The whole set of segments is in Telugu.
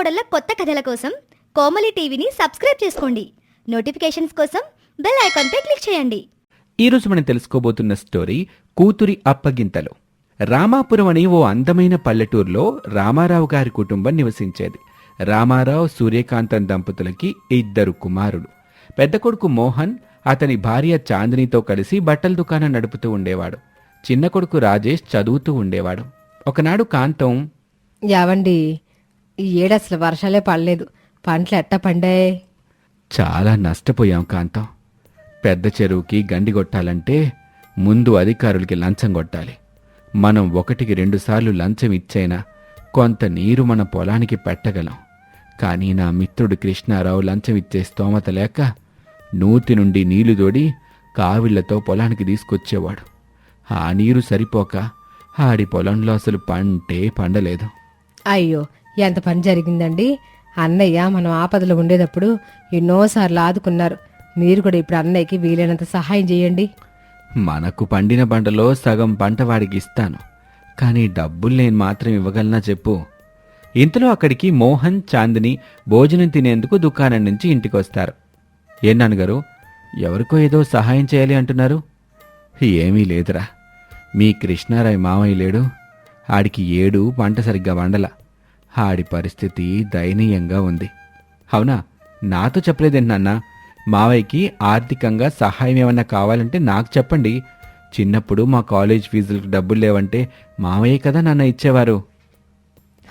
కోడళ్ళ కొత్త కథల కోసం కోమలి టీవీని సబ్స్క్రైబ్ చేసుకోండి. నోటిఫికేషన్స్ కోసం బెల్ ఐకాన్పై క్లిక్ చేయండి. ఈరోజు మనం తెలుసుకోబోతున్న స్టోరీ కూతురి అప్పగింతలు. రామాపురం అనే ఓ అందమైన పల్లెటూరులో రామారావు గారి కుటుంబం నివసించేది. రామారావు సూర్యకాంతం దంపతులకి ఇద్దరు కుమారులు. పెద్ద కొడుకు మోహన్ అతని భార్య చాందినితో కలిసి బట్టల దుకాణం నడుపుతూ ఉండేవాడు. చిన్న కొడుకు రాజేష్ చదువుతూ ఉండేవాడు. ఒకనాడు కాంతం యావండి ఈ ఏడు అసలు వర్షాలే పడలేదు. పంటలు ఎట్ట పండాయి? చాలా నష్టపోయాం కాంతం. పెద్ద చెరువుకి గండి కొట్టాలంటే ముందు అధికారులకి లంచం కొట్టాలి. మనం ఒకటికి రెండుసార్లు లంచం ఇచ్చైనా కొంత నీరు మన పొలానికి పెట్టగలం. కానీ నా మిత్రుడు కృష్ణారావు లంచం ఇచ్చే స్తోమత లేక నూతి నుండి నీళ్ళు తోడి కావిళ్ళతో పొలానికి తీసుకొచ్చేవాడు. ఆ నీరు సరిపోక ఆడి పొలంలో అసలు పంటే పండలేదు. అయ్యో ఎంత పని జరిగిందండి? అన్నయ్య మనం ఆపదలో ఉండేటప్పుడు ఎన్నోసార్లు ఆదుకున్నారు. మీరు కూడా ఇప్పుడు అన్నయ్యకి వీలైనంత సహాయం చేయండి. మనకు పండిన పంటలో సగం పంట వాడికి ఇస్తాను. కానీ డబ్బులు నేను మాత్రం ఇవ్వగలనా చెప్పు? ఇంతలో అక్కడికి మోహన్ చాందిని భోజనం తినేందుకు దుకాణం నుంచి ఇంటికొస్తారు ఏ నాన్నగారు? ఎవరికో ఏదో సహాయం చేయాలి అంటున్నారు? ఏమీ లేదురా. మీ కృష్ణారాయ్ మామయ్య లేడు. ఆడికి ఏడు పంట సరిగ్గా వండల. ఆడి పరిస్థితి దయనీయంగా ఉంది. అవునా? నాతో చెప్పలేదేంటి నాన్న? మావయ్యకి ఆర్థికంగా సహాయం ఏమన్నా కావాలంటే నాకు చెప్పండి. చిన్నప్పుడు మా కాలేజ్ ఫీజులకు డబ్బులు లేవంటే మావయ్య కదా నాన్న ఇచ్చేవారు.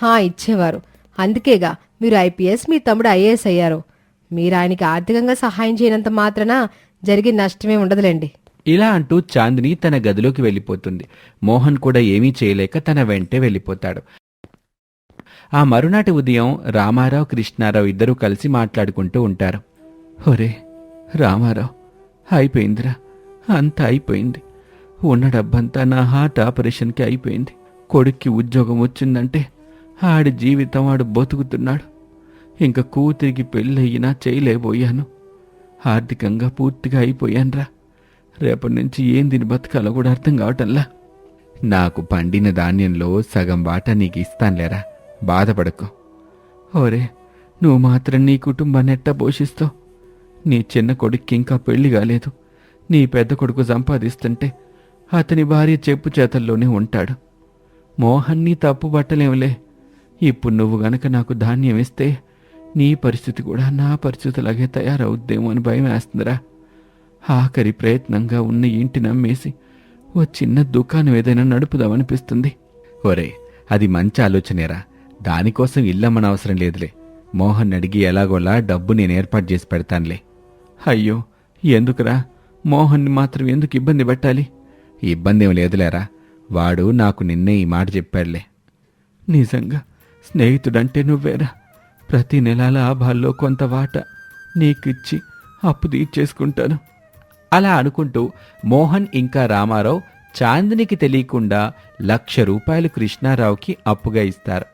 హా ఇచ్చేవారు. అందుకేగా మీరు ఐపీఎస్ మీ తమ్ముడు ఐఏఎస్ అయ్యారు. మీరు ఆయనకి ఆర్థికంగా సహాయం చేయనంత మాత్రాన జరిగే నష్టమే ఉండదులేండి. ఇలా అంటూ చాందిని తన గదిలోకి వెళ్ళిపోతుంది. మోహన్ కూడా ఏమీ చేయలేక తన వెంటే వెళ్ళిపోతాడు. ఆ మరునాటి ఉదయం రామారావు కృష్ణారావు ఇద్దరూ కలిసి మాట్లాడుకుంటూ ఉంటారు. ఒరే రామారావు అయిపోయిందిరా. అంతా అయిపోయింది. ఉన్న డబ్బంతా నా హార్ట్ ఆపరేషన్కి అయిపోయింది. కొడుక్కి ఉద్యోగం వచ్చిందంటే ఆడి జీవితం ఆడు బతుకుతున్నాడు. ఇంకా కూతురికి పెళ్ళయినా చేయలేకపోయాను. ఆర్థికంగా పూర్తిగా అయిపోయానురా. రేపటి నుంచి ఏం దీని బతకాలో కూడా అర్థం కావటంలా. నాకు పండిన ధాన్యంలో సగం వాటా నీకు ఇస్తానులేరా. బాధపడకు. ఓరే నువ్వు మాత్రం నీ కుటుంబాన్ని ఎట్టా పోషిస్తావు నీ చిన్న కొడుక్కి ఇంకా పెళ్ళి కాలేదు. నీ పెద్ద కొడుకు సంపాదిస్తుంటే అతని భార్య చెప్పు చేతల్లోనే ఉంటాడు. మోహన్ని తప్పు పట్టలేవులే. ఇప్పుడు నువ్వు గనక నాకు ధాన్యం ఇస్తే నీ పరిస్థితి కూడా నా పరిస్థితిలాగే తయారవుద్దేమో అని భయం వేస్తుందిరా. ఆఖరి ప్రయత్నంగా ఉన్న ఇంటిని అమ్మేసి ఓ చిన్న దుకాణం ఏదైనా నడుపుదామనిపిస్తుంది. ఒరే అది మంచి ఆలోచనేరా. దానికోసం ఇల్లమ్మన అవసరం లేదులే. మోహన్ అడిగి ఎలాగోలా డబ్బు నేను ఏర్పాటు చేసి పెడతానులే. అయ్యో ఎందుకురా? మోహన్ని మాత్రం ఎందుకు ఇబ్బంది పెట్టాలి? ఇబ్బంది ఏం లేదులేరా. వాడు నాకు నిన్నే ఈ మాట చెప్పాడులే. నిజంగా స్నేహితుడంటే నువ్వేరా? ప్రతి నెల లాభాల్లో కొంత వాట నీకిచ్చి అప్పు తీర్చేసుకుంటాను. అలా అనుకుంటూ మోహన్ ఇంకా రామారావు చాందినికి తెలియకుండా లక్ష రూపాయలు కృష్ణారావుకి అప్పుగా ఇస్తారు.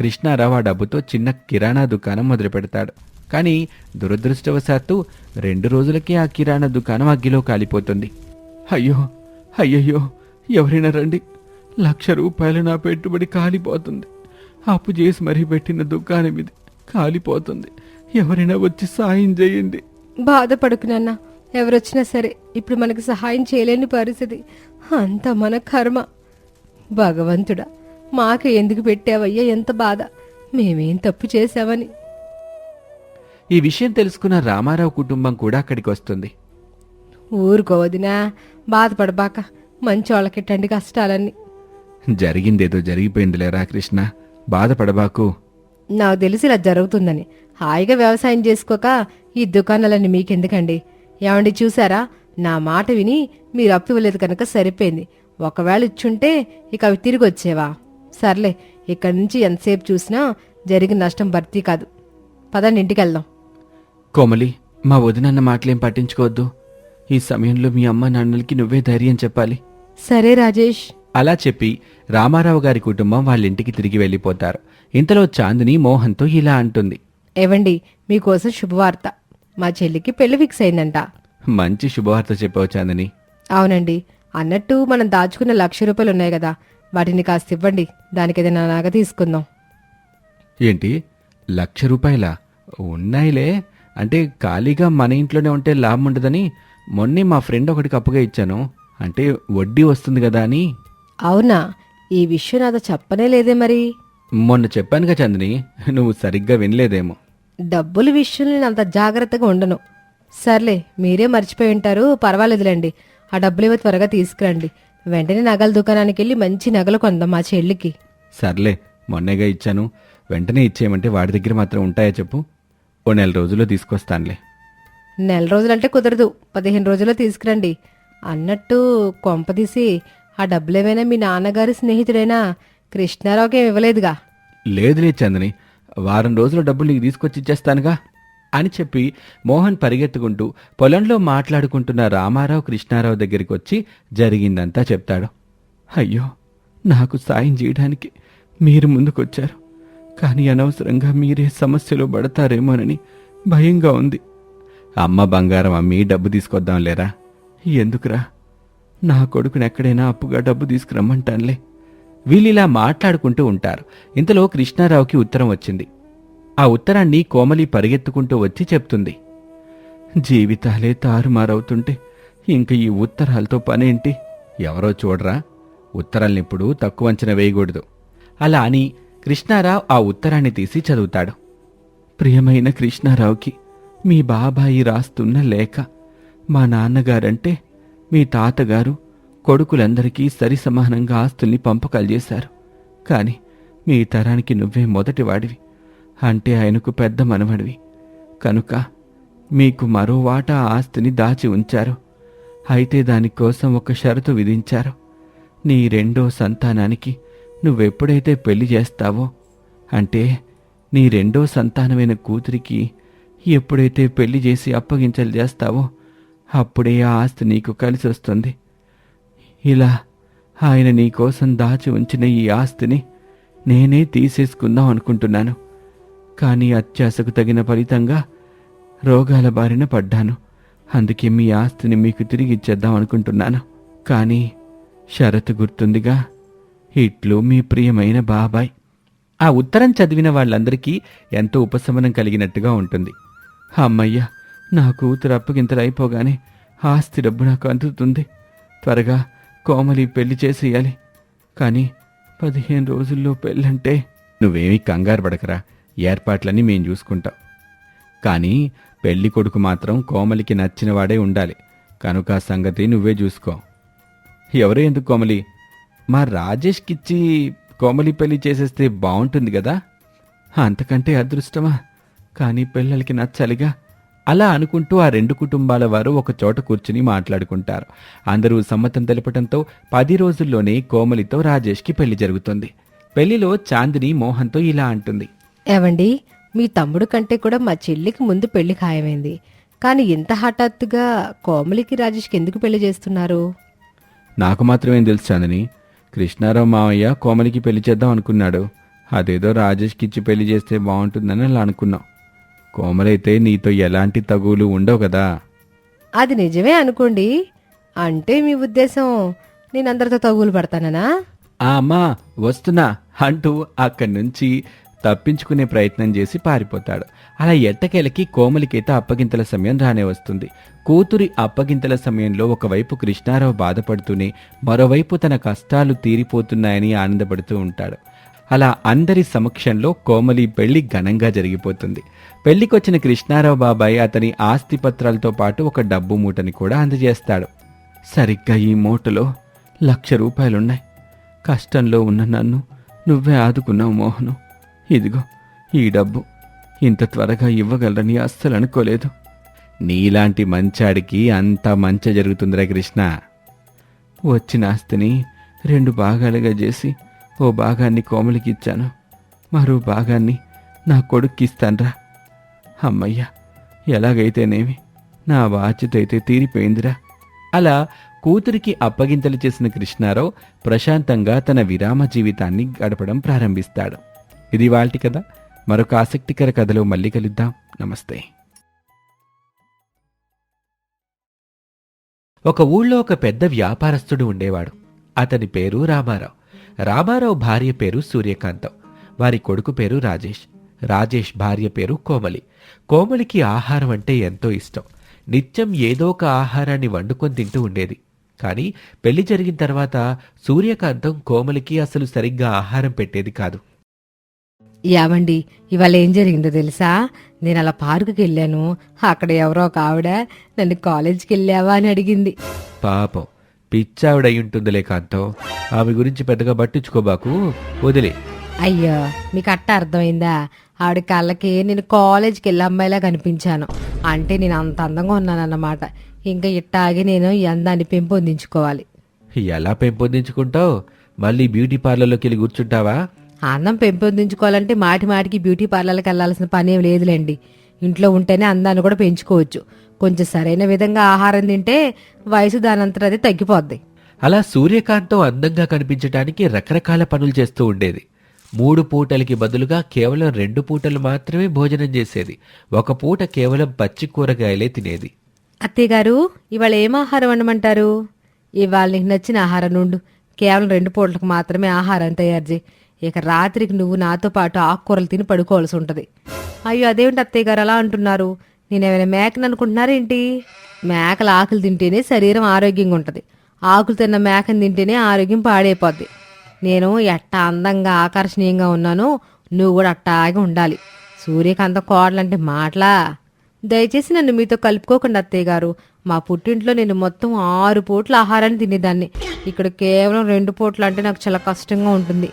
కృష్ణారావు ఆ డబ్బుతో చిన్న కిరాణా దుకాణం మొదలుపెడతాడు. కానీ దురదృష్టవశాత్తు రెండు రోజులకే ఆ కిరాణా దుకాణం అగ్గిలో కాలిపోతుంది. అయ్యో అయ్యయ్యో ఎవరైనా రండి. లక్ష రూపాయలు నా పెట్టుబడి కాలిపోతుంది. అప్పు చేసి మరీ పెట్టిన దుకాణం ఇది కాలిపోతుంది. ఎవరైనా వచ్చి సాయం చేయండి. బాధపడకు నాన్న. ఎవరొచ్చినా సరే ఇప్పుడు మనకు సహాయం చేయలేని పరిస్థితి. అంత మన కర్మ. భగవంతుడా మాకు ఎందుకు పెట్టావయ్యా? ఎంత బాధ. మేమేం తప్పు చేశామని. ఈ విషయం తెలుసుకున్న రామారావు కుటుంబం కూడా అక్కడికి వస్తుంది. ఊరుకోవదినా బాధపడబాక. మంచి వాళ్ళకిట్టండి కష్టాలన్నీ. జరిగిందేదో జరిగిపోయిందిలేరా కృష్ణ బాధపడబాకు. నాకు తెలిసి ఇలా జరుగుతుందని. హాయిగా వ్యవసాయం చేసుకోక ఈ దుకాణాలన్నీ మీకెందుకండి? ఏమండి చూసారా నా మాట విని మీరు అప్పు ఇవ్వలేదు కనుక సరిపోయింది. ఒకవేళ ఇచ్చుంటే ఇక అవి తిరిగి వచ్చేవా సర్లే ఇక్కడి నుంచి ఎంతసేపు చూసినా జరిగిన నష్టం భర్తీ కాదు. పదండి ఇంటికి వెళ్దాం కోమలి మా వదినన్న మాటలేం పట్టించుకోవద్దు. ఈ సమయంలో మీ అమ్మ నాన్నలకి నువ్వే ధైర్యం చెప్పాలి. సరే రాజేష్. అలా చెప్పి రామారావు గారి కుటుంబం వాళ్ళ ఇంటికి తిరిగి వెళ్ళిపోతారు. ఇంతలో చాందిని మోహన్తో ఇలా అంటుంది. ఏవండి మీకోసం శుభవార్త. మా చెల్లికి పెళ్ళి ఫిక్స్ అయిందంట. మంచి శుభవార్త చెప్పావు చాందిని. అవునండి అన్నట్టు మనం దాచుకున్న లక్ష రూపాయలు ఉన్నాయి కదా వాటిని కాస్త ఇవ్వండి. దానికి ఏదైనా నగ తీసుకుందాం. ఏంటి? లక్ష రూపాయలా? ఉన్నాయిలే. అంటే ఖాళీగా మన ఇంట్లోనే ఉంటే లాభం ఉండదని మొన్నే మా ఫ్రెండ్ ఒకటికి అప్పుగా ఇచ్చాను. అంటే వడ్డీ వస్తుంది కదా అని. అవునా? ఈ విషయం నాతో చెప్పనే లేదే మరి. మొన్న చెప్పానుగా చందని నువ్వు సరిగ్గా వినలేదేమో. డబ్బుల విషయంలో నేను అంత జాగ్రత్తగా ఉండను. సర్లే మీరే మర్చిపోయి ఉంటారు పర్వాలేదులేండి. ఆ డబ్బులు ఏవో త్వరగా తీసుకురండి. వెంటనే నగల దుకాణానికి వెళ్ళి మంచి నగలు కొందాం మా చెల్లికి. సర్లే మొన్నేగా ఇచ్చాను. వెంటనే ఇచ్చేయమంటే వాడి దగ్గర మాత్రం ఉంటాయా చెప్పు? ఓ నెల రోజుల్లో తీసుకొస్తానులే. నెల రోజులంటే కుదరదు. పదిహేను రోజుల్లో తీసుకురండి. అన్నట్టు కొంపదీసి ఆ డబ్బులేమైనా మీ నాన్నగారి స్నేహితుడైనా కృష్ణారావుకి ఇవ్వలేదుగా. లేదులే చందని. వారం రోజుల డబ్బులు నీకు తీసుకొచ్చి ఇచ్చేస్తానుగా. అని చెప్పి మోహన్ పరిగెత్తుకుంటూ పొలంలో మాట్లాడుకుంటున్న రామారావు కృష్ణారావు దగ్గరికి వచ్చి జరిగిందంతా చెప్తాడు. అయ్యో నాకు సాయం చేయడానికి మీరు ముందుకొచ్చారు. కానీ అనవసరంగా మీరే సమస్యలో పడతారేమోనని భయంగా ఉంది. అమ్మ బంగారం అమ్మి డబ్బు తీసుకొద్దాం లేరా ఎందుకురా? నా కొడుకుని ఎక్కడైనా అప్పుగా డబ్బు తీసుకురమ్మంటానులే. వీళ్ళిలా మాట్లాడుకుంటూ ఉంటారు. ఇంతలో కృష్ణారావుకి ఉత్తరం వచ్చింది. ఆ ఉత్తరాన్ని కోమలి పరిగెత్తుకుంటూ వచ్చి చెప్తుంది. జీవితాలే తారుమారవుతుంటే ఇంక ఈ ఉత్తరాలతో పనేంటి? ఎవరో చూడరా? ఉత్తరాలనిప్పుడు తక్కువ అంచనా వేయకూడదు. అలా అని కృష్ణారావు ఆ ఉత్తరాన్ని తీసి చదువుతాడు. ప్రియమైన కృష్ణారావుకి మీ బాబాయి రాస్తున్న లేఖ మా నాన్నగారంటే మీ తాతగారు కొడుకులందరికీ సరి సమానంగా ఆస్తుల్ని పంపకాలు చేశారు. కాని మీ తరానికి నువ్వే మొదటివాడివి. అంటే ఆయనకు పెద్ద మనవడివి. కనుక మీకు మరో వాటా ఆస్తిని దాచి ఉంచారు. అయితే దానికోసం ఒక షరతు విధించారు. నీ రెండో సంతానానికి నువ్వెప్పుడైతే పెళ్ళి చేస్తావో అంటే నీ రెండో సంతానమైన కూతురికి ఎప్పుడైతే పెళ్ళి చేసి అప్పగించలు చేస్తావో అప్పుడే ఆ ఆస్తి నీకు కలిసి వస్తుంది. ఇలా ఆయన నీకోసం దాచి ఉంచిన ఈ ఆస్తిని నేనే తీసేసుకుందాం అనుకుంటున్నాను. కానీ అత్యాశకు తగిన ఫలితంగా రోగాల బారిన పడ్డాను. అందుకే మీ ఆస్తిని మీకు తిరిగి ఇచ్చేద్దాం అనుకుంటున్నాను. కానీ షరతు గుర్తుందిగా ఇట్లు మీ ప్రియమైన బాబాయ్. ఆ ఉత్తరం చదివిన వాళ్ళందరికీ ఎంతో ఉపశమనం కలిగినట్టుగా ఉంటుంది. అమ్మయ్య నా కూతురు అప్పగింతలు అయిపోగానే ఆస్తి డబ్బు నాకు అందుతుంది. త్వరగా కోమలి పెళ్ళి చేసేయాలి. కానీ పదిహేను రోజుల్లో పెళ్ళంటే నువ్వేమీ కంగారు పడకరా. ఏర్పాట్లన్నీ మేం చూసుకుంటాం. కానీ పెళ్ళి కొడుకు మాత్రం కోమలికి నచ్చిన వాడే ఉండాలి. కనుక ఆ సంగతి నువ్వే చూసుకో. ఎవరే ఎందుకు కోమలి? మా రాజేష్కిచ్చి కోమలి పెళ్ళి చేసేస్తే బాగుంటుంది కదా అంతకంటే అదృష్టమా? కానీ పిల్లలకి నచ్చాలిగా. అలా అనుకుంటూ ఆ రెండు కుటుంబాల వారు ఒక చోట కూర్చుని మాట్లాడుకుంటారు. అందరూ సమ్మతం తెలపటంతో పది రోజుల్లోనే కోమలితో రాజేష్కి పెళ్ళి జరుగుతుంది. పెళ్ళిలో చాందిని మోహన్తో ఇలా అంటుంది. ఏవండి మీ తమ్ముడు కంటే కూడా మా చెల్లికి ముందు పెళ్ళి ఖాయమైంది. కానీ ఇంత హఠాత్తుగా కోమలికి రాజేష్కి ఎందుకు పెళ్ళి చేస్తున్నారు? నాకు మాత్రమేం తెలుసు చాందిని. కృష్ణారావు మావయ్య కోమలికి పెళ్ళి చేద్దాం అనుకున్నాడు. అదేదో రాజేష్కి ఇచ్చి పెళ్ళి చేస్తే బాగుంటుందని అలా అనుకున్నాం. కోమలైతే నీతో ఎలాంటి తగువులు ఉండవు కదా. అది నిజమే అనుకోండి. అంటే మీ ఉద్దేశం నేను అందరితో తగులు పడతాననా? ఆ అమ్మా వస్తున్నా అంటూ అక్కడి నుంచి తప్పించుకునే ప్రయత్నం చేసి పారిపోతాడు. అలా ఎట్టకేలకి కోమలికైతే అప్పగింతల సమయం రానే వస్తుంది. కూతురి అప్పగింతల సమయంలో ఒకవైపు కృష్ణారావు బాధపడుతూనే మరోవైపు తన కష్టాలు తీరిపోతున్నాయని ఆనందపడుతూ ఉంటాడు. అలా అందరి సమక్షంలో కోమలి పెళ్ళి ఘనంగా జరిగిపోతుంది. పెళ్ళికొచ్చిన కృష్ణారావు బాబాయ్ అతని ఆస్తి పత్రాలతో పాటు ఒక డబ్బు మూటని కూడా అందజేస్తాడు. సరిగ్గా ఈ మూటలో లక్ష రూపాయలున్నాయి. కష్టంలో ఉన్న నన్ను నువ్వే ఆదుకున్నావు మోహను. ఇదిగో ఈ డబ్బు. ఇంత త్వరగా ఇవ్వగలరని అస్సలు అనుకోలేదు. నీలాంటి మంచాడికి అంత మంచ జరుగుతుందిరా కృష్ణ. వచ్చిన ఆస్తిని రెండు భాగాలుగా చేసి ఓ భాగాన్ని కోమలికి ఇచ్చాను. మరో భాగాన్ని నా కొడుక్కిస్తాన్రా. అమ్మయ్యా ఎలాగైతేనేమి? నా బాధ్యత అయితే తీరిపోయిందిరా. అలా కూతురికి అప్పగింతలు చేసిన కృష్ణారావు ప్రశాంతంగా తన విరామ జీవితాన్ని గడపడం ప్రారంభిస్తాడు. ఇది వాల్టి కథ. మరొక ఆసక్తికర కథలో మళ్ళీ కలుద్దాం. నమస్తే. ఒక ఊళ్ళో ఒక పెద్ద వ్యాపారస్తుడు ఉండేవాడు. అతని పేరు రామారావు. రామారావు భార్య పేరు సూర్యకాంతం. వారి కొడుకు పేరు రాజేష్. రాజేష్ భార్య పేరు కోమలి. కోమలికి ఆహారం అంటే ఎంతో ఇష్టం. నిత్యం ఏదో ఒక ఆహారాన్ని వండుకొని తింటూ ఉండేది. కానీ పెళ్ళి జరిగిన తర్వాత సూర్యకాంతం కోమలికి అసలు సరిగ్గా ఆహారం పెట్టేది కాదు. యావండి ఇవాళ ఏం జరిగిందో తెలుసా? నేను అలా పార్కుకి వెళ్ళాను. అక్కడ ఎవరో ఒక ఆవిడ నన్ను కాలేజీకి వెళ్ళావా అని అడిగింది. పాపం పిచ్చావిడయి ఉంటుందిలే కాంతం. ఆమె గురించి పెద్దగా పట్టించుకోబాకు వదిలే. అయ్యో మీకు అట్ట అర్థమైందా? ఆవిడ కళ్ళకి నేను కాలేజీకి వెళ్ళే అమ్మాయిలా కనిపించాను. అంటే నేను అంత అందంగా ఉన్నానన్నమాట. ఇంకా ఇట్టాగే నేను ఈ అందాన్ని పెంపొందించుకోవాలి. ఎలా పెంపొందించుకుంటావు? మళ్ళీ బ్యూటీ పార్లర్లోకి వెళ్ళి కూర్చుంటావా? అందం పెంపొందించుకోవాలంటే మాటి మాటికి బ్యూటీ పార్లర్కి వెళ్ళాల్సిన పని ఏం లేదులేండి. ఇంట్లో ఉంటేనే అందాన్ని కూడా పెంచుకోవచ్చు. కొంచెం సరైన విధంగా ఆహారం తింటే వయసు దానంతట అది తగ్గిపోద్ది. అలా సూర్యకాంతం అందంగా కనిపించడానికి రకరకాల పనులు చేస్తూ ఉండేది. మూడు పూటలకి బదులుగా కేవలం రెండు పూటలు మాత్రమే భోజనం చేసేది. ఒక పూట కేవలం పచ్చి కూరగాయలే తినేది. అత్తయ్య గారు ఇవాళ ఏం ఆహారం వండమంటారు? ఇవాళ నీకు నచ్చిన ఆహారం నుండు. కేవలం రెండు పూటలకు మాత్రమే ఆహారం తయారు చేయి. ఇక రాత్రికి నువ్వు నాతో పాటు ఆకుకూరలు తిని పడుకోవాల్సి ఉంటుంది. అయ్యో అదేమిటి అత్తయ్య గారు అలా అంటున్నారు? నేనేమైనా మేకను అనుకుంటున్నారేంటి మేకల ఆకులు తింటేనే శరీరం ఆరోగ్యంగా ఉంటుంది. ఆకులు తిన్న మేకను తింటేనే ఆరోగ్యం పాడైపోద్ది. నేను ఎట్టా అందంగా ఆకర్షణీయంగా ఉన్నానో నువ్వు కూడా అట్టాగే ఉండాలి. సూర్యకాంత కోడలంటే మాటలా? దయచేసి నన్ను మీతో కలుపుకోకుండా అత్తయ్య గారు. మా పుట్టింట్లో నేను మొత్తం ఆరు పూట్ల ఆహారాన్ని తినేదాన్ని. ఇక్కడ కేవలం రెండు పూట్లు అంటే నాకు చాలా కష్టంగా ఉంటుంది.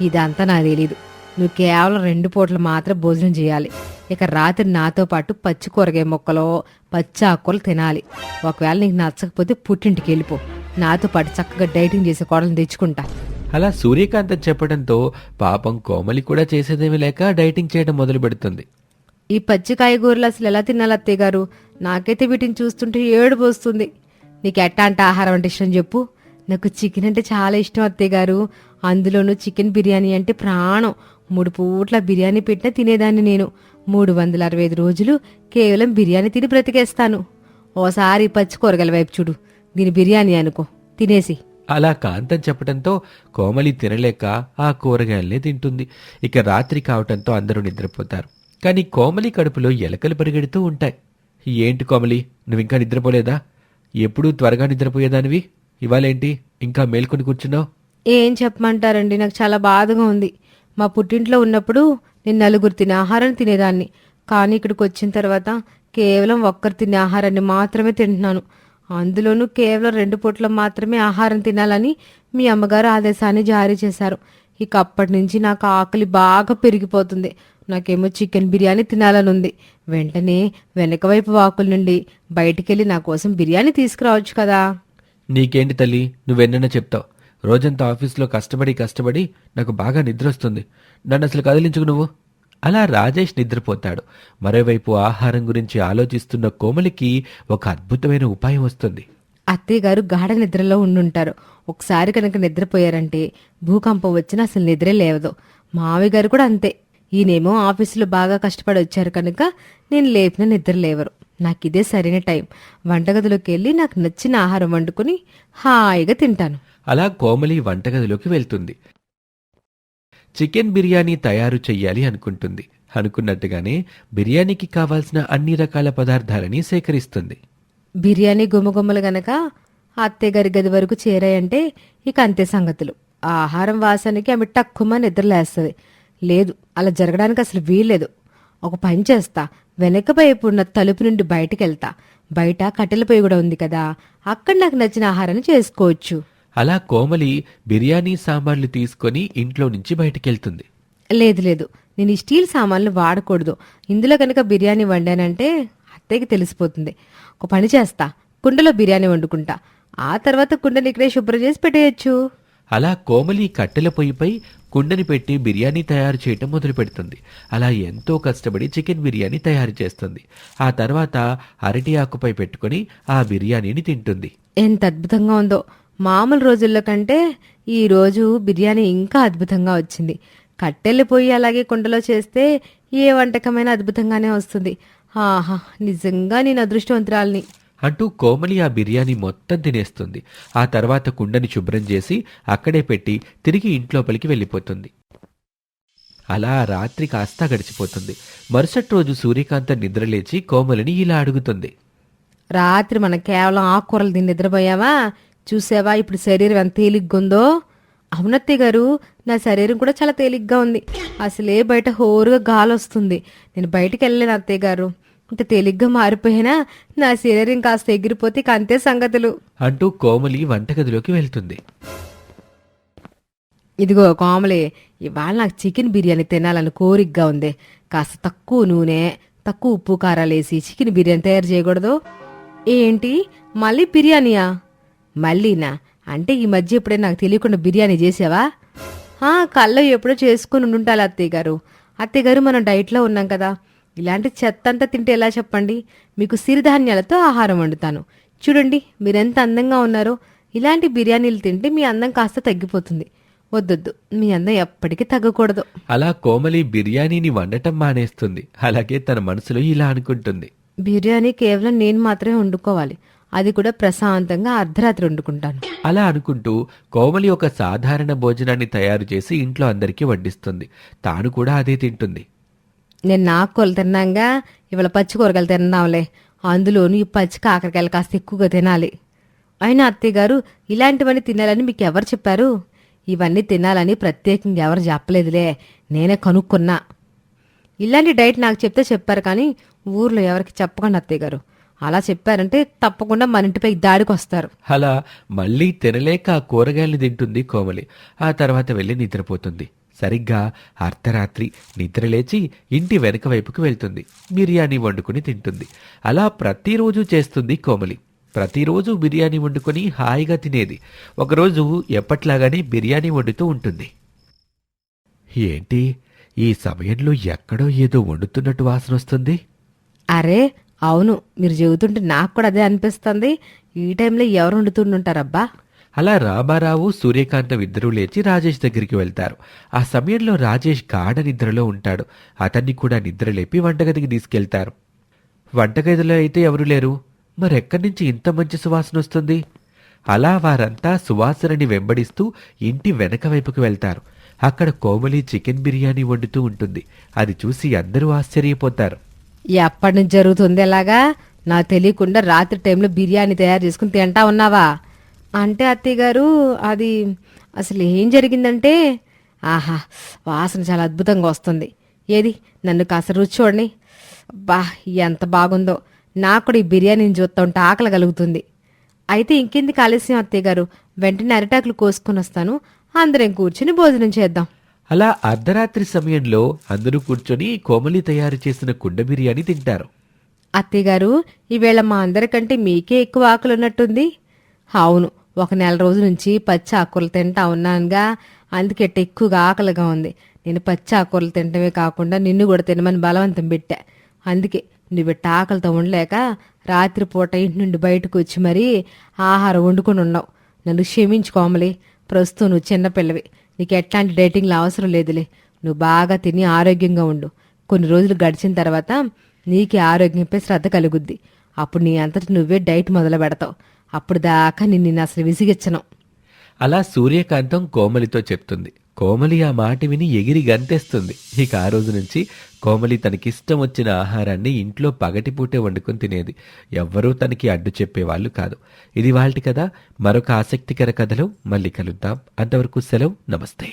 ఇదంతా నాకు తెలీదు. నువ్వు కేవలం రెండు పూటలు మాత్రం భోజనం చేయాలి. ఇక రాత్రి నాతో పాటు పచ్చి కూరగాయ మొక్కలో పచ్చి ఆకుకూరలు తినాలి. ఒకవేళ నీకు నచ్చకపోతే పుట్టింటికి వెళ్ళిపో. నాతో పాటు చక్కగా డైటింగ్ చేసే కోడలు తెచ్చుకుంటా. అలా సూర్యకాంతం చెప్పడంతో పాపం కోమలి కూడా చేసేదేమీ లేక డైటింగ్ చేయడం మొదలు పెడుతుంది. ఈ పచ్చి కాయగూరలు అసలు ఎలా తినాలి అత్తయ్య గారు? నాకైతే వీటిని చూస్తుంటే ఏడుపు వస్తుంది. నీకు ఎట్టాంటి ఆహారం అంటే ఇష్టం చెప్పు. నాకు చికెన్ అంటే చాలా ఇష్టం అత్తయ్య గారు. అందులోనూ చికెన్ బిర్యానీ అంటే ప్రాణం. మూడు పూట్ల బిర్యానీ పెట్టినా తినేదాన్ని నేను. మూడు వందల అరవై ఐదు రోజులు కేవలం బిర్యానీ తిని బ్రతికేస్తాను. ఓసారి పచ్చి కూరగాయల వైపు చూడు. దీని బిర్యానీ అనుకో. తినేసి. అలా కాంతం చెప్పడంతో కోమలి తినలేక ఆ కూరగాయలనే తింటుంది. ఇక రాత్రి కావటంతో అందరూ నిద్రపోతారు. కానీ కోమలి కడుపులో ఎలకలు పరిగెడుతూ ఉంటాయి. ఏంటి కోమలి? నువ్వింకా నిద్రపోలేదా? ఎప్పుడూ త్వరగా నిద్రపోయేదానివి? ఇవాళేంటి? ఇంకా మేల్కొని కూర్చున్నావు? ఏం చెప్పమంటారండి నాకు చాలా బాధగా ఉంది. మా పుట్టింట్లో ఉన్నప్పుడు నేను నలుగురు తినే ఆహారం తినేదాన్ని. కానీ ఇక్కడికి వచ్చిన తర్వాత కేవలం ఒక్కరు తినే ఆహారాన్ని మాత్రమే తింటున్నాను. అందులోనూ కేవలం రెండు పూట్ల మాత్రమే ఆహారం తినాలని మీ అమ్మగారు ఆదేశాన్ని జారీ చేశారు. ఇక అప్పటి నుంచి నాకు ఆకలి బాగా పెరిగిపోతుంది. నాకేమో చికెన్ బిర్యానీ తినాలని ఉంది. వెంటనే వెనక వైపు వాకుల నుండి బయటికెళ్ళి నా కోసం బిర్యానీ తీసుకురావచ్చు కదా. నీకేంటి తల్లి? నువ్వెన్నైనా చెప్తావు. రోజంతా ఆఫీస్లో కష్టపడి కష్టపడి నాకు బాగా నిద్ర వస్తుంది నన్ను అసలు కదిలించుకు నువ్వు? అలా రాజేష్ నిద్రపోతాడు. మరోవైపు ఆహారం గురించి ఆలోచిస్తున్న కోమలికి ఒక అద్భుతమైన ఉపాయం వస్తుంది. అత్తయ్య గారు గాఢ నిద్రలో ఉండుంటారు. ఒకసారి కనుక నిద్రపోయారంటే భూకంపం వచ్చినా అసలు నిద్రే లేవదు. మావి గారు కూడా అంతే. ఈయనేమో ఆఫీసులో బాగా కష్టపడి వచ్చారు కనుక నేను లేపిన నిద్ర లేవరు నాకు ఇదే సరైన టైం. వంటగదిలోకి వెళ్ళి నాకు నచ్చిన ఆహారం వండుకొని హాయిగా తింటాను. అలా కోమలి వంటగదిలోకి వెళ్తుంది. చికెన్ బిర్యానీ తయారు చెయ్యాలి అనుకుంటుంది. అనుకున్నట్టుగానే బిర్యానీకి కావాల్సిన అన్ని రకాల పదార్థాలని సేకరిస్తుంది. బిర్యానీ గుమ్మగుమ్మలు గనక అత్తయ్య గారి గది వరకు చేరాయంటే ఇక అంతే సంగతులు. ఆ ఆహారం వాసనకి ఆమె టక్కుమ నిద్రలేస్తుంది. లేదు అలా జరగడానికి అసలు వీల్లేదు. ఒక పని చేస్తా. వెనక వైపు ఉన్న తలుపు నుండి బయటికి వెళ్తా బయట కట్టెల పొయ్యి కూడా ఉంది కదా. అక్కడ నాకు నచ్చిన ఆహారాన్ని చేసుకోవచ్చు. అలా కోమలి బిర్యానీ సామాన్లు తీసుకొని ఇంట్లో నుంచి బయటికెళ్తుంది. లేదు లేదు. నేను ఈ స్టీల్ సామాన్లు వాడకూడదు. ఇందులో కనుక బిర్యానీ వండానంటే అత్తయ్యకి తెలిసిపోతుంది. ఒక పని చేస్తా. కుండలో బిర్యానీ వండుకుంటా. ఆ తర్వాత కుండని ఇక్కడే శుభ్రం చేసి పెట్టేయచ్చు. అలా కోమలి కట్టెల పొయ్యిపై కుండని పెట్టి బిర్యానీ తయారు చేయటం మొదలు పెడుతుంది అలా ఎంతో కష్టపడి చికెన్ బిర్యానీ తయారు చేస్తుంది. ఆ తర్వాత అరటి ఆకుపై పెట్టుకొని ఆ బిర్యానీని తింటుంది. ఎంత అద్భుతంగా ఉందో. మామూలు రోజుల్లో కంటే ఈరోజు బిర్యానీ ఇంకా అద్భుతంగా వచ్చింది. కట్టెలు పొయ్యి అలాగే కుండలో చేస్తే ఏ వంటకమైనా అద్భుతంగానే వస్తుంది. ఆహా నిజంగా నేను అదృష్టవంతురాల్ని. అంటూ కోమలి ఆ బిర్యానీ మొత్తం తినేస్తుంది. ఆ తర్వాత కుండని శుభ్రం చేసి అక్కడే పెట్టి తిరిగి ఇంట్లోపలికి వెళ్ళిపోతుంది. అలా రాత్రి కాస్త గడిచిపోతుంది. మరుసటి రోజు సూర్యకాంత నిద్రలేచి కోమలిని ఇలా అడుగుతుంది. రాత్రి మనం కేవలం ఆకుకూరలు తిని నిద్రపోయావా? చూసావా ఇప్పుడు శరీరం ఎంత తేలిగ్గా ఉందో అవునత్తయ్య గారు నా శరీరం కూడా చాలా తేలిగ్గా ఉంది. అసలే బయట హోరుగా గాలి వస్తుంది నేను బయటికి వెళ్ళలేను అత్తయ్య గారు. ఇంత తేలిగ్గా మారిపోయినా నా శరీరం కాస్త ఎగిరిపోతే ఇక అంతే సంగతులు. అంటూ కోమలి వంటగదిలోకి వెళ్తుంది. ఇదిగో కోమలి ఇవాళ నాకు చికెన్ బిర్యానీ తినాలని కోరికగా ఉంది. కాస్త తక్కువ నూనె తక్కువ ఉప్పు కారాలు వేసి చికెన్ బిర్యానీ తయారు చేయకూడదు. ఏంటి? మళ్ళీ బిర్యానీయా? మళ్ళీనా? అంటే ఈ మధ్య ఎప్పుడే నాకు తెలియకుండా బిర్యానీ చేసావా? ఆ, కల్లో ఎప్పుడో చేసుకుని ఉండాలి అత్తయ్య గారు. అత్తయ్య గారు మనం డైట్లో ఉన్నాం కదా. ఇలాంటి చెత్త అంతా తింటే ఎలా చెప్పండి? మీకు సిరిధాన్యాలతో ఆహారం వండుతాను. చూడండి మీరెంత అందంగా ఉన్నారో. ఇలాంటి బిర్యానీలు తింటే మీ అందం కాస్త తగ్గిపోతుంది. వద్దొద్దు మీ అందం ఎప్పటికీ తగ్గకూడదు. అలా కోమలి బిర్యానీని వండటం మానేస్తుంది. అలాగే తన మనసులో ఇలా అనుకుంటుంది. బిర్యానీ కేవలం నేను మాత్రమే వండుకోవాలి. అది కూడా ప్రశాంతంగా అర్ధరాత్రి వండుకుంటాను. అలా అనుకుంటూ కోమలి ఒక సాధారణ భోజనాన్ని తయారు చేసి ఇంట్లో అందరికీ వడ్డిస్తుంది. తాను కూడా అదే తింటుంది. నేను నాకుకూరలు తిన్నాగా ఇవాళ పచ్చి కూరగాయలు తిన్నాంలే. అందులోనూ ఈ పచ్చి కాకరకాయలు కాస్త ఎక్కువగా తినాలి. అయినా అత్తయ్య గారు ఇలాంటివన్నీ తినాలని మీకు ఎవరు చెప్పారు? ఇవన్నీ తినాలని ప్రత్యేకంగా ఎవరు చెప్పలేదులే. నేనే కనుక్కున్నా. ఇలాంటి డైట్ నాకు చెప్తే చెప్పారు కానీ ఊర్లో ఎవరికి చెప్పకండి అత్తయ్య గారు. అలా చెప్పారంటే తప్పకుండా మన ఇంటిపై దాడికి వస్తారు. అలా మళ్ళీ తినలేక ఆ కూరగాయలు తింటుంది కోమలి. ఆ తర్వాత వెళ్ళి నిద్రపోతుంది. సరిగ్గా అర్ధరాత్రి నిద్రలేచి ఇంటి వెనక వైపుకు వెళ్తుంది. బిర్యానీ వండుకుని తింటుంది. అలా ప్రతిరోజు చేస్తుంది కోమలి. ప్రతిరోజు బిర్యానీ వండుకొని హాయిగా తినేది. ఒకరోజు ఎప్పట్లాగానే బిర్యానీ వండుతూ ఉంటుంది. ఏంటి? ఈ సమయంలో ఎక్కడో ఏదో వండుతున్నట్టు వాసన వస్తుంది? అరే అవును. మీరు చెబుతుంటే నాకు కూడా అదే అనిపిస్తుంది. ఈ టైంలో ఎవరు వండుతుంటారబ్బా అలా రామారావు సూర్యకాంతం ఇద్దరూ లేచి రాజేష్ దగ్గరికి వెళ్తారు. ఆ సమయంలో రాజేష్ గాఢ నిద్రలో ఉంటాడు. అతన్ని కూడా నిద్రలేపి వంటగదికి తీసుకెళ్తారు. వంటగదిలో అయితే ఎవరు లేరు? మరెక్కడి నుంచి ఇంత మంచి సువాసన వస్తుంది? అలా వారంతా సువాసనని వెంబడిస్తూ ఇంటి వెనక వైపుకు వెళ్తారు. అక్కడ కోమలి చికెన్ బిర్యానీ వండుతూ ఉంటుంది. అది చూసి అందరూ ఆశ్చర్యపోతారు. ఎప్పటి నుంచి జరుగుతుంది ఎలాగా? నాకు తెలియకుండా రాత్రి టైంలో బిర్యానీ తయారు చేసుకుని తింటా ఉన్నావా? అంటే అత్తయ్య గారు అది అసలు ఏం జరిగిందంటే ఆహా వాసన చాలా అద్భుతంగా వస్తుంది. ఏది? నన్ను కాస్త రుచి చూడండి. బా ఎంత బాగుందో. నాకు కూడా ఈ బిర్యానీని చూస్తూ ఉంటే ఆకలి కలుగుతుంది. అయితే ఇంకెందుకు ఆలస్యం అత్తయ్య గారు? వెంటనే అరిటాకులు కోసుకొని వస్తాను. అందరం కూర్చుని భోజనం చేద్దాం. అలా అర్ధరాత్రి సమయంలో అందరూ కూర్చొని కోమలి తయారు చేసిన కుండ బిర్యానీ తింటారు. అత్తయ్య గారు ఈవేళ మా అందరికంటే మీకే ఎక్కువ ఆకలి ఉన్నట్టుంది. అవును ఒక నెల రోజుల నుంచి పచ్చి ఆకుకూరలు తింటా ఉన్నానుగా. అందుకే ఎక్కువగా ఆకలిగా ఉంది. నేను పచ్చి ఆకుకూరలు తినటమే కాకుండా నిన్ను కూడా తినమని బలవంతం పెట్టా. అందుకే నువ్వు ఇట్ట ఆకలితో ఉండలేక రాత్రిపూట ఇంటి నుండి బయటకు వచ్చి మరీ ఆహారం వండుకొని ఉన్నావు. నన్ను క్షమించుకోమలి ప్రస్తుతం నువ్వు చిన్నపిల్లవి నీకు ఎట్లాంటి డైటింగ్లు అవసరం లేదులే. నువ్వు బాగా తిని ఆరోగ్యంగా ఉండు. కొన్ని రోజులు గడిచిన తర్వాత నీకే ఆరోగ్యంపై శ్రద్ధ కలుగుద్ది. అప్పుడు నీ అంతటి నువ్వే డైట్ మొదలు పెడతావు. అప్పుడు దాకా నిన్ను అసలు విసిగిచ్చను అలా సూర్యకాంతం కోమలితో చెప్తుంది. కోమలి ఆ మాట విని ఎగిరి గంతేస్తుంది. ఇక ఆ రోజు నుంచి కోమలి తనకిష్టం వచ్చిన ఆహారాన్ని ఇంట్లో పగటిపూటే వండుకొని తినేది. ఎవ్వరూ తనకి అడ్డు చెప్పేవాళ్ళు కాదు. ఇది వాళ్ళటి కదా. మరొక ఆసక్తికర కథలో. మళ్ళీ కలుద్దాం. అంతవరకు సెలవు. నమస్తే.